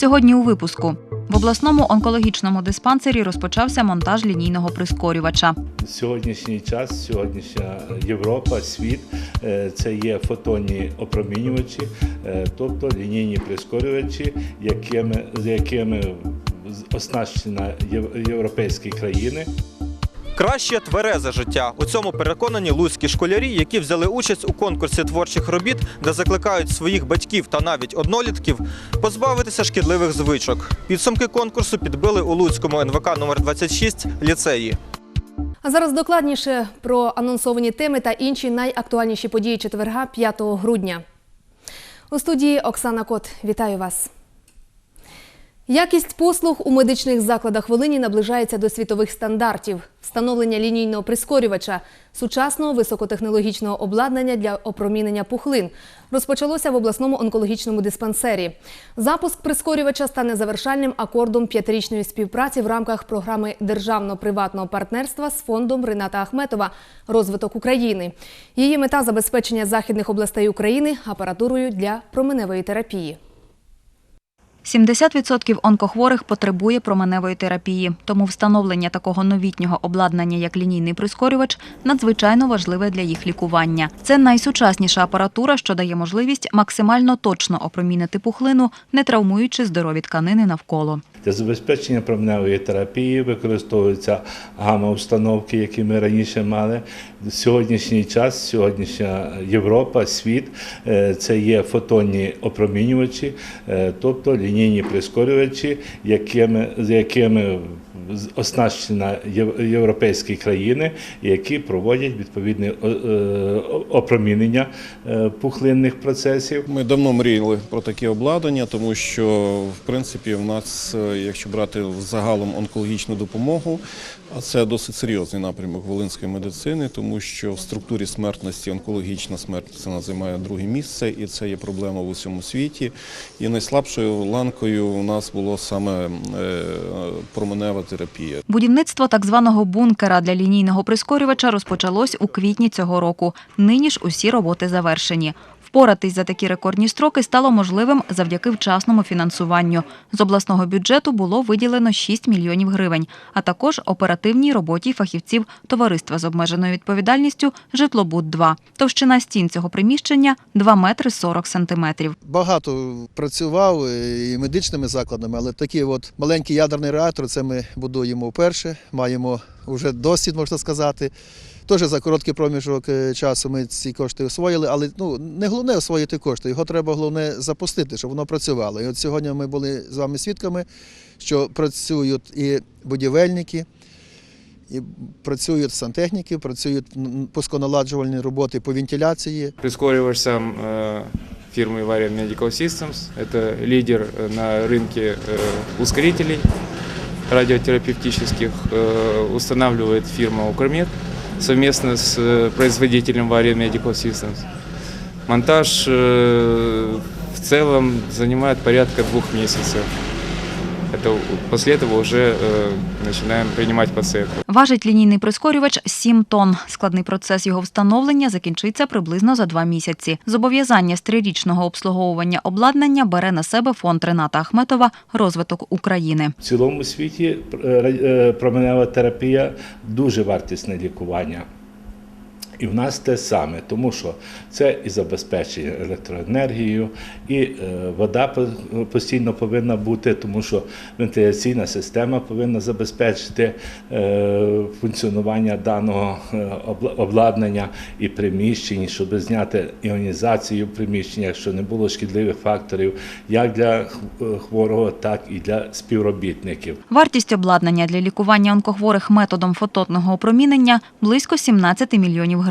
Сьогодні у випуску в обласному онкологічному диспансері розпочався монтаж лінійного прискорювача. Сьогоднішній час, сьогоднішня Європа, світ е, це є фотонні опромінювачі, е, тобто лінійні прискорювачі, якими, з якими оснащена європейські країни. Краще тверезе життя. У цьому переконані луцькі школярі, які взяли участь у конкурсі творчих робіт, де закликають своїх батьків та навіть однолітків позбавитися шкідливих звичок. Підсумки конкурсу підбили у Луцькому НВК номер 26 ліцеї. А зараз докладніше про анонсовані теми та інші найактуальніші події четверга 5 грудня. У студії Оксана Кот. Вітаю вас. Якість послуг у медичних закладах Волині наближається до світових стандартів. Встановлення лінійного прискорювача, сучасного високотехнологічного обладнання для опромінення пухлин розпочалося в обласному онкологічному диспансері. Запуск прискорювача стане завершальним акордом п'ятирічної співпраці в рамках програми державно-приватного партнерства з фондом Рената Ахметова Розвиток України. Її мета забезпечення західних областей України апаратурою для променевої терапії. 70% онкохворих потребує променевої терапії, тому встановлення такого новітнього обладнання, як лінійний прискорювач, надзвичайно важливе для їх лікування. Це найсучасніша апаратура, що дає можливість максимально точно опромінити пухлину, не травмуючи здорові тканини навколо. Для забезпечення променевої терапії використовуються гамма-установки, які ми раніше мали. Сьогоднішній час, сьогоднішня Європа, світ е, це є фотонні опромінювачі, е, тобто лінійні прискорювачі, якими, з якими оснащені європейські країни, які проводять відповідне е, опромінення е, пухлинних процесів. Ми давно мріяли про такі обладнання, тому що в принципі в нас, е, якщо брати загалом онкологічну допомогу, а це досить серйозний напрямок волинської медицини, тому що в структурі смертності онкологічна смертність вона займає друге місце, і це є проблема в усьому світі. І найслабшою ланкою у нас було саме е, променева терапія. Будівництво так званого бункера для лінійного прискорювача розпочалось у квітні цього року. Нині ж усі роботи завершені. Впоратись за такі рекордні строки стало можливим завдяки вчасному фінансуванню. З обласного бюджету було виділено 6 мільйонів гривень, а також оперативній роботі фахівців товариства з обмеженою відповідальністю Житлобуд-2. Товщина стін цього приміщення 2 метри 40 сантиметрів. Багато працював е, і медичними закладами, але такий от маленький ядерний реактор це ми будуємо вперше. Маємо вже досвід, можна сказати. Теж за короткий проміжок е, часу ми ці кошти освоїли, але ну не головне освоїти кошти, його треба головне запустити, щоб воно працювало. І от сьогодні ми були з вами свідками, що працюють і будівельники, і працюють сантехніки, працюють м, пусконаладжувальні роботи по вентиляції. Прискоривач сам э, фирмы Varian Medical Systems. Это лидер э, на рынке э, ускорителей радиотерапевтических. Э, Устанавливает фирма Укрмед совместно с э, производителем Varian Medical Systems. Монтаж э, в целом занимает порядка двух месяцев Это, после этого уже э, начинаем принимать пациентов. Важить лінійний прискорювач 7 тонн. Складний процес його встановлення закінчиться приблизно за два місяці. Зобов'язання з трирічного обслуговування обладнання бере на себе фонд Рената Ахметова «Розвиток України». В цілому світі е, е, променева терапія дуже вартісне лікування. І в нас те саме, тому що це і забезпечення електроенергією, і е, вода постійно повинна бути, тому що вентиляційна система повинна забезпечити е, функціонування даного е, обладнання і приміщень, щоб зняти іонізацію приміщеннях, щоб не було шкідливих факторів як для хворого, так і для співробітників. Вартість обладнання для лікування онкохворих методом фотонного опромінення – близько 17 мільйонів гривень.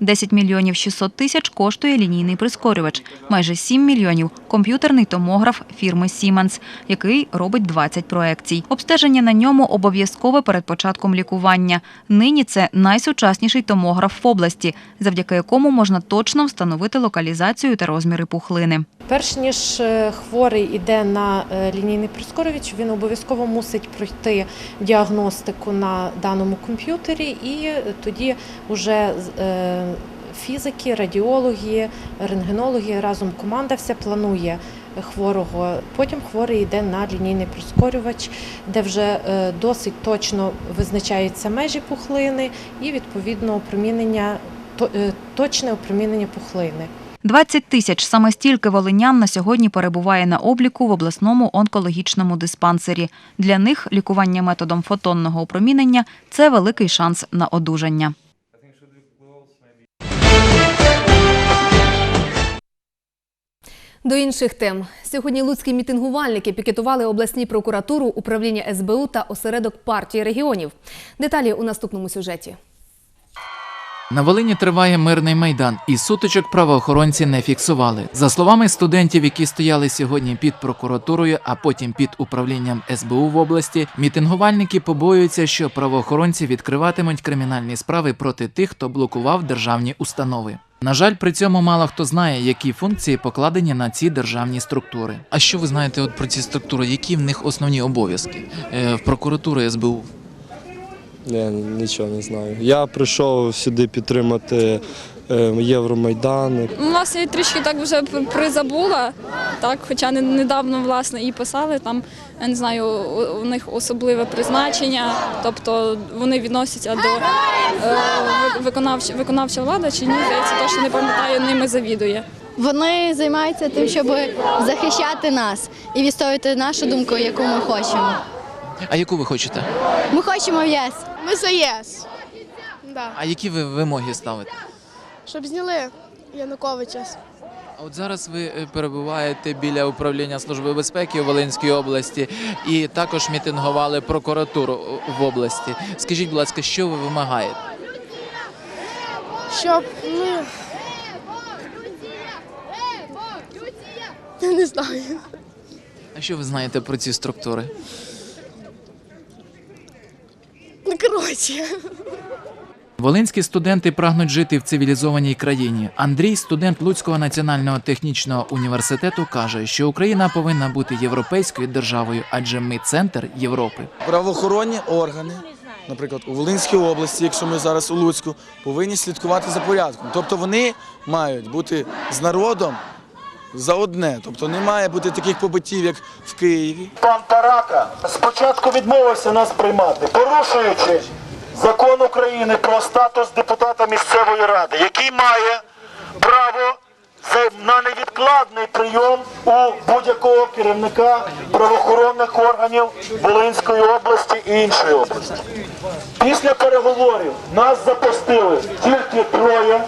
10 мільйонів 600 тисяч коштує лінійний прискорювач. Майже 7 мільйонів – комп'ютерний томограф фірми Siemens, який робить 20 проекцій. Обстеження на ньому обов'язкове перед початком лікування. Нині це найсучасніший томограф в області, завдяки якому можна точно встановити локалізацію та розміри пухлини. Перш ніж е, хворий йде на е, лінійний прискорювач, він обов'язково мусить пройти діагностику на даному комп'ютері, і тоді вже фізики, радіологи, рентгенологи разом команда вся планує хворого. Потім хворий йде на лінійний прискорювач, де вже е, досить точно визначаються межі пухлини і відповідно опромінення, е, точне опромінення пухлини. 20 тисяч саме стільки волинян на сьогодні перебуває на обліку в обласному онкологічному диспансері. Для них лікування методом фотонного опромінення це великий шанс на одужання. До інших тем. Сьогодні луцькі мітингувальники пікетували обласні прокуратуру, управління СБУ та осередок партії регіонів. Деталі у наступному сюжеті. На Волині триває мирний майдан, і сутичок правоохоронці не фіксували. За словами студентів, які стояли сьогодні під прокуратурою, а потім під управлінням СБУ в області, мітингувальники побоюються, що правоохоронці відкриватимуть кримінальні справи проти тих, хто блокував державні установи. На жаль, при цьому мало хто знає, які функції покладені на ці державні структури. А що ви знаєте от про ці структури? Які в них основні обов'язки е, в прокуратури СБУ? Я нічого не знаю. Я прийшов сюди підтримати Євромайдан. Власне, я трішки так вже призабула, так, хоча не- недавно власне і писали там, я не знаю, у, них особливе призначення, тобто вони відносяться до е, виконавча, виконавча влада чи ні, здається, точно не пам'ятаю, ними завідує. Вони займаються тим, щоб захищати нас і відстоювати нашу думку, яку ми хочемо. А яку ви хочете? Ми хочемо в ЄС, Ми за ЄС. Да. А які ви вимоги ставите? Щоб зняли Януковича. А От зараз ви е, перебуваєте біля управління Служби безпеки у Волинській області і також мітингували прокуратуру в області. Скажіть, будь ласка, що ви вимагаєте? Щоб, ну. Я не знаю. А що ви знаєте про ці структури? Ну, коротше. Волинські студенти прагнуть жити в цивілізованій країні. Андрій, студент Луцького національного технічного університету, каже, що Україна повинна бути європейською державою, адже ми центр Європи. Правоохоронні органи, наприклад, у Волинській області, якщо ми зараз у Луцьку, повинні слідкувати за порядком. Тобто вони мають бути з народом за одне. Тобто не має бути таких побиттів, як в Києві. Пан Тарака спочатку відмовився нас приймати, порушуючи закон України про статус депутата місцевої ради, який має право на невідкладний прийом у будь-якого керівника правоохоронних органів Волинської області і іншої області. Після переговорів нас запустили тільки троє.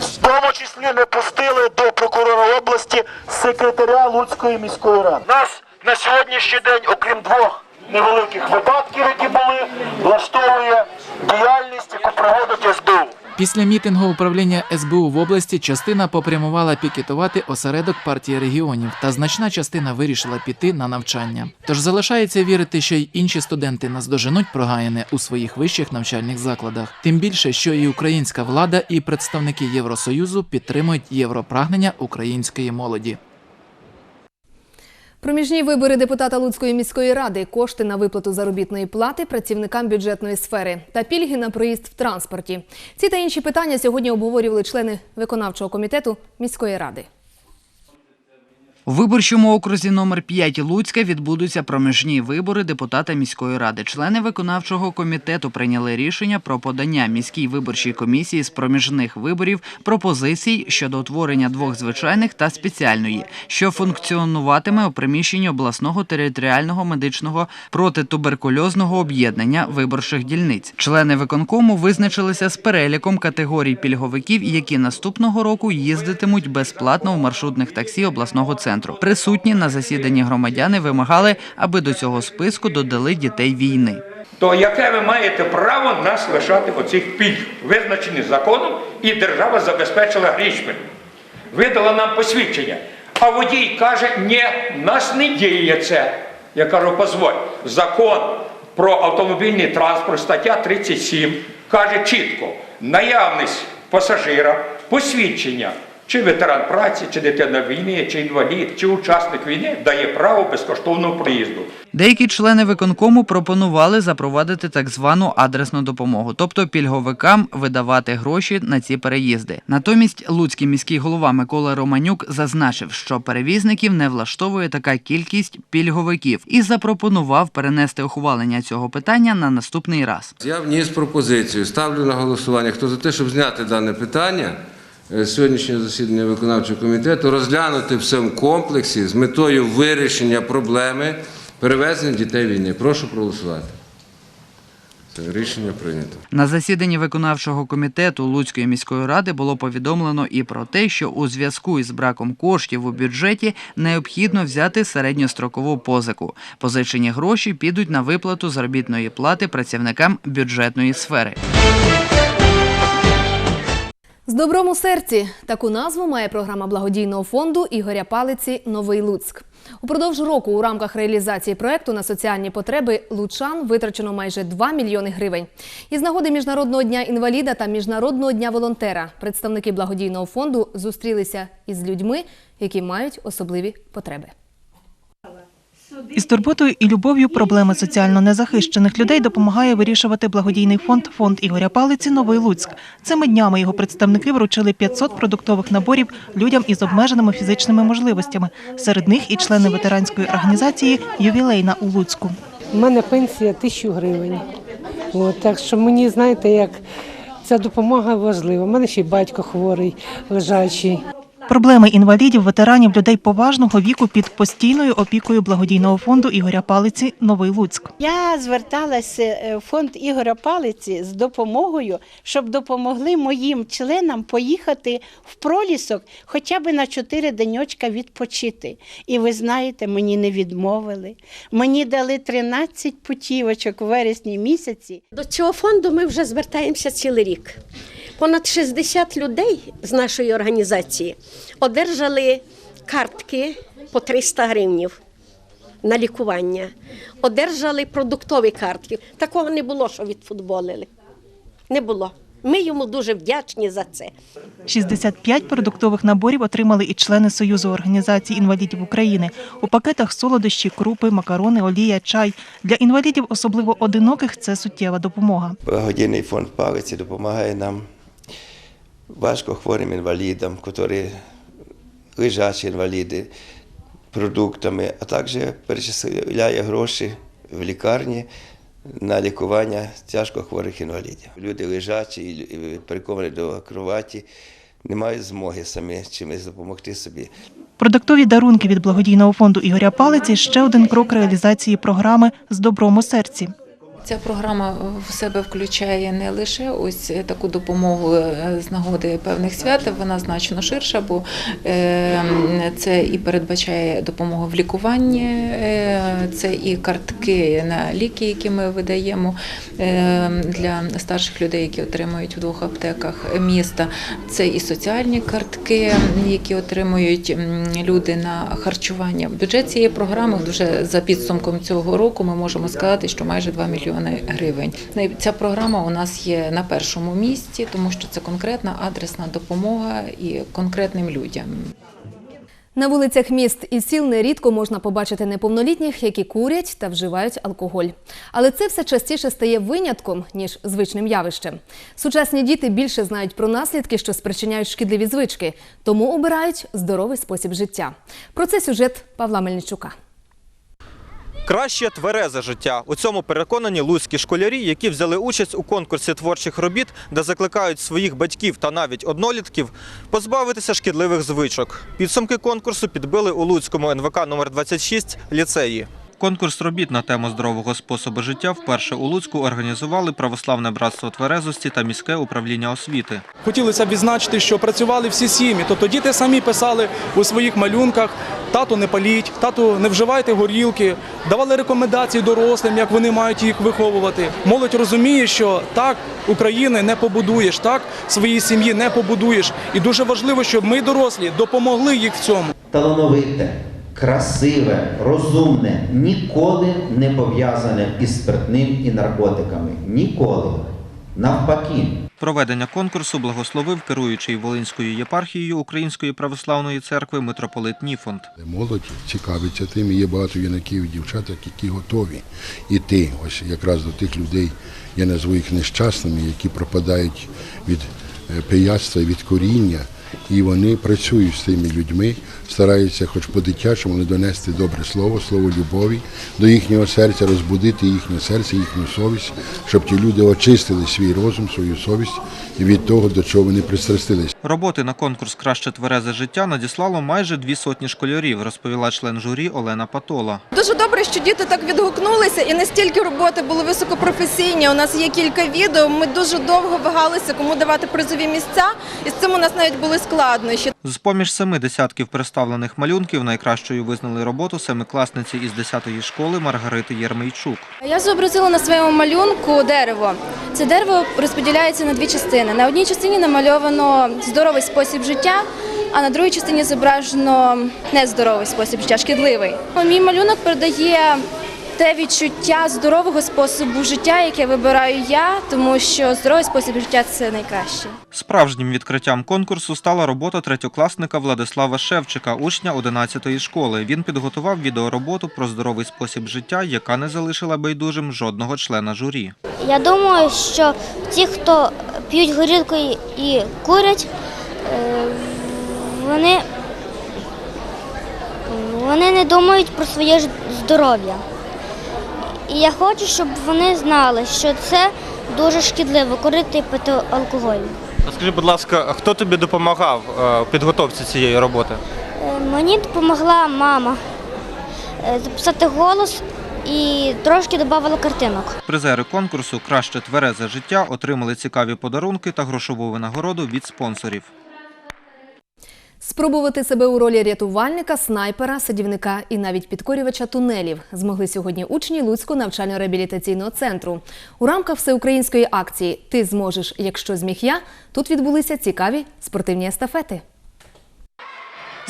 В тому числі не пустили до прокурора області секретаря Луцької міської ради. Нас на сьогоднішній день, окрім двох невеликих випадків, які були, влаштовує діяльність, яку проводить СБУ. Після мітингу управління СБУ в області частина попрямувала пікетувати осередок партії регіонів, та значна частина вирішила піти на навчання. Тож залишається вірити, що й інші студенти наздоженуть прогаяне у своїх вищих навчальних закладах. Тим більше, що і українська влада, і представники Євросоюзу підтримують європрагнення української молоді. Проміжні вибори депутата Луцької міської ради, кошти на виплату заробітної плати працівникам бюджетної сфери та пільги на проїзд в транспорті. Ці та інші питання сьогодні обговорювали члени виконавчого комітету міської ради. У виборчому окрузі номер 5 Луцька відбудуться проміжні вибори депутата міської ради. Члени виконавчого комітету прийняли рішення про подання міській виборчій комісії з проміжних виборів пропозицій щодо утворення двох звичайних та спеціальної, що функціонуватиме у приміщенні обласного територіального медичного протитуберкульозного об'єднання виборчих дільниць. Члени виконкому визначилися з переліком категорій пільговиків, які наступного року їздитимуть безплатно в маршрутних таксі обласного центру. Присутні на засіданні громадяни вимагали, аби до цього списку додали дітей війни. то яке ви маєте право нас лишати оцих пільг, визначених законом, і держава забезпечила грішми. Видала нам посвідчення. А водій каже, ні, нас не діє це. Я кажу, позволь, закон про автомобільний транспорт, стаття 37, каже чітко, наявність пасажира, посвідчення чи ветеран праці, чи дитина війни, чи інвалід, чи учасник війни дає право безкоштовного проїзду. Деякі члени виконкому пропонували запровадити так звану адресну допомогу, тобто пільговикам видавати гроші на ці переїзди. Натомість Луцький міський голова Микола Романюк зазначив, що перевізників не влаштовує така кількість пільговиків і запропонував перенести ухвалення цього питання на наступний раз. Я вніс пропозицію, ставлю на голосування. Хто за те, щоб зняти дане питання сьогоднішнього засідання виконавчого комітету, розглянути в комплексі з метою вирішення проблеми перевезення дітей війни. Прошу проголосувати. Рішення прийнято. На засіданні виконавчого комітету Луцької міської ради було повідомлено і про те, що у зв'язку із браком коштів у бюджеті необхідно взяти середньострокову позику. Позичені гроші підуть на виплату заробітної плати працівникам бюджетної сфери. З добром у серці таку назву має програма благодійного фонду Ігоря Палиці Новий Луцьк. Упродовж року у рамках реалізації проекту на соціальні потреби лучан витрачено майже 2 мільйони гривень. Із нагоди Міжнародного дня інваліда та Міжнародного дня волонтера представники благодійного фонду зустрілися із людьми, які мають особливі потреби. Із турботою і любов'ю проблеми соціально незахищених людей допомагає вирішувати благодійний фонд фонд Ігоря Палиці Новий Луцьк. Цими днями його представники вручили 500 продуктових наборів людям із обмеженими фізичними можливостями. Серед них і члени ветеранської організації Ювілейна у Луцьку. У мене пенсія тисячу гривень. От, так що мені, знаєте, як ця допомога важлива. У мене ще й батько хворий, лежачий. Проблеми інвалідів, ветеранів, людей поважного віку під постійною опікою благодійного фонду Ігоря Палиці Новий Луцьк. Я зверталася е, в фонд Ігоря Палиці з допомогою, щоб допомогли моїм членам поїхати в пролісок хоча б на чотири деньочка відпочити. І ви знаєте, мені не відмовили. Мені дали 13 путівочок у вересні місяці. До цього фонду ми вже звертаємося цілий рік. Понад 60 людей з нашої організації одержали картки по 300 гривнів на лікування, одержали продуктові картки. Такого не було, що відфутболили. Не було. Ми йому дуже вдячні за це. 65 продуктових наборів отримали і члени Союзу організацій інвалідів України. У пакетах солодощі, крупи, макарони, олія, чай. Для інвалідів, особливо одиноких, це суттєва допомога. Благодійний фонд палиці допомагає нам важко хворим інвалідам, які лежачі інваліди, продуктами, а також перечисляє гроші в лікарні на лікування тяжко хворих інвалідів. Люди лежачі і приковані до кроваті, не мають змоги самі чимось допомогти собі. Продуктові дарунки від благодійного фонду Ігоря Палиці ще один крок реалізації програми з добром у серці. Ця програма в себе включає не лише ось таку допомогу е, з нагоди певних свят, вона значно ширша, бо е, це і передбачає допомогу в лікуванні, е, це і картки на ліки, які ми видаємо для старших людей, які отримують в двох аптеках міста. Це і соціальні картки, які отримують люди на харчування. Бюджет цієї програми вже за підсумком цього року ми можемо сказати, що майже 2 мільйони гривень. Ця програма у нас є на першому місці, тому що це конкретна адресна допомога і конкретним людям. На вулицях міст і сіл нерідко можна побачити неповнолітніх, які курять та вживають алкоголь. Але це все частіше стає винятком, ніж звичним явищем. Сучасні діти більше знають про наслідки, що спричиняють шкідливі звички, тому обирають здоровий спосіб життя. Про це сюжет Павла Мельничука. Краще тверезе життя. У цьому переконані луцькі школярі, які взяли участь у конкурсі творчих робіт, де закликають своїх батьків та навіть однолітків позбавитися шкідливих звичок. Підсумки конкурсу підбили у Луцькому НВК номер 26 ліцеї. Конкурс робіт на тему здорового способу життя вперше у Луцьку організували Православне братство тверезості та міське управління освіти. Хотілося б відзначити, що працювали всі сім'ї. Тобто діти самі писали у своїх малюнках тату не паліть, тату не вживайте горілки, давали рекомендації дорослим, як вони мають їх виховувати. Молодь розуміє, що так України не побудуєш, так своїй сім'ї не побудуєш. І дуже важливо, щоб ми, дорослі, допомогли їх в цьому. талановите, красиве, розумне, ніколи не пов'язане із спиртним і наркотиками. Ніколи. Навпаки. Проведення конкурсу благословив керуючий Волинською єпархією Української православної церкви митрополит Ніфонт. Молодь цікавиться тим, і є багато юнаків і дівчаток, які готові йти ось якраз до тих людей, я назву їх нещасними, які пропадають від е, пияцтва, від коріння. І вони працюють з тими людьми, стараються хоч по-дитячому донести добре слово, слово любові до їхнього серця, розбудити їхнє серце, їхню совість, щоб ті люди очистили свій розум, свою совість від того, до чого вони пристрастились. Роботи на конкурс Краще тверезе життя надіслало майже дві сотні школярів, розповіла член журі Олена Патола. Дуже добре, що діти так відгукнулися, і настільки роботи були високопрофесійні. У нас є кілька відео. Ми дуже довго вагалися, кому давати призові місця, і з цим у нас навіть були складнощі. З поміж семи десятків представлених малюнків найкращою визнали роботу семикласниці із 10-ї школи Маргарити Єрмейчук. Я зобразила на своєму малюнку дерево. Це дерево розподіляється на дві частини. На одній частині намальовано здоровий спосіб життя, а на другій частині зображено нездоровий спосіб життя, шкідливий. Мій малюнок передає те відчуття здорового способу життя, яке вибираю я, тому що здоровий спосіб життя це найкраще. Справжнім відкриттям конкурсу стала робота третьокласника Владислава Шевчика, учня 11-ї школи. Він підготував відеороботу про здоровий спосіб життя, яка не залишила байдужим жодного члена журі. Я думаю, що ті, хто п'ють горілку і- курять, е, вони, вони не думають про своє ж здоров'я. І я хочу, щоб вони знали, що це дуже шкідливо курити і пити алкоголь. Скажи, будь ласка, хто тобі допомагав е, у підготовці цієї роботи? Е, Мені допомогла мама е, записати голос і трошки додавала картинок. Призери конкурсу Краще тверезе життя отримали цікаві подарунки та грошову винагороду від спонсорів. Спробувати себе у ролі рятувальника, снайпера, садівника і навіть підкорювача тунелів змогли сьогодні учні Луцького навчально-реабілітаційного центру. У рамках всеукраїнської акції Ти зможеш, якщо зміг я тут відбулися цікаві спортивні естафети.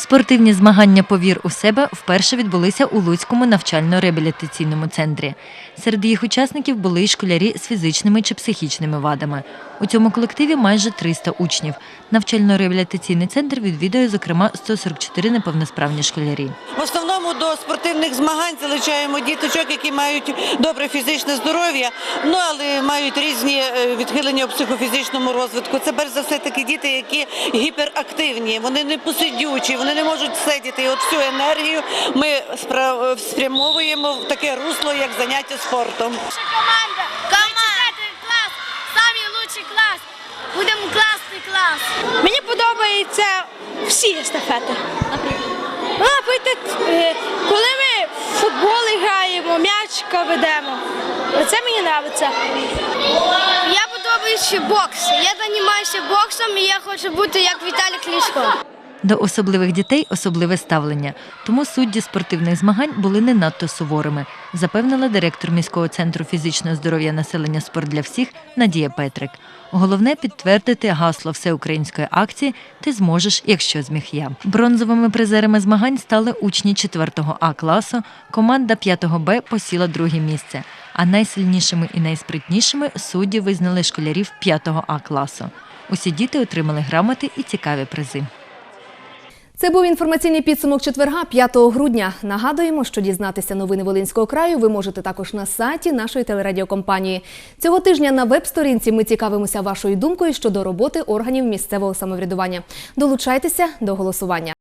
Спортивні змагання Повір у себе вперше відбулися у Луцькому навчально-реабілітаційному центрі. Серед їх учасників були й школярі з фізичними чи психічними вадами. У цьому колективі майже 300 учнів. Навчально-реабілітаційний центр відвідує, зокрема, 144 неповносправні школярі. В основному до спортивних змагань залучаємо діточок, які мають добре фізичне здоров'я, ну але мають різні е, відхилення у психофізичному розвитку. Це перш за все такі діти, які гіперактивні, вони не посидючі, вони не можуть сидіти. І от всю енергію ми спрямовуємо в таке русло, як заняття спортом. команда. Команда. клас. Самий клас. Будемо класний клас. Мені подобаються всі естафети. Ну, Наприклад, е, коли ми в футбол граємо, м'ячка ведемо. Це мені подобається. Я подобається бокс. Я займаюся боксом і я хочу бути як Віталій Кличко. До особливих дітей особливе ставлення, тому судді спортивних змагань були не надто суворими, запевнила директор міського центру фізичного здоров'я населення Спорт для всіх Надія Петрик. Головне підтвердити гасло всеукраїнської акції Ти зможеш, якщо зміг я. Бронзовими призерами змагань стали учні 4 А класу. Команда 5 Б посіла друге місце. А найсильнішими і найспритнішими судді визнали школярів 5 А класу. Усі діти отримали грамоти і цікаві призи. Це був інформаційний підсумок четверга, 5 грудня. Нагадуємо, що дізнатися новини Волинського краю ви можете також на сайті нашої телерадіокомпанії. Цього тижня на веб-сторінці ми цікавимося вашою думкою щодо роботи органів місцевого самоврядування. Долучайтеся до голосування.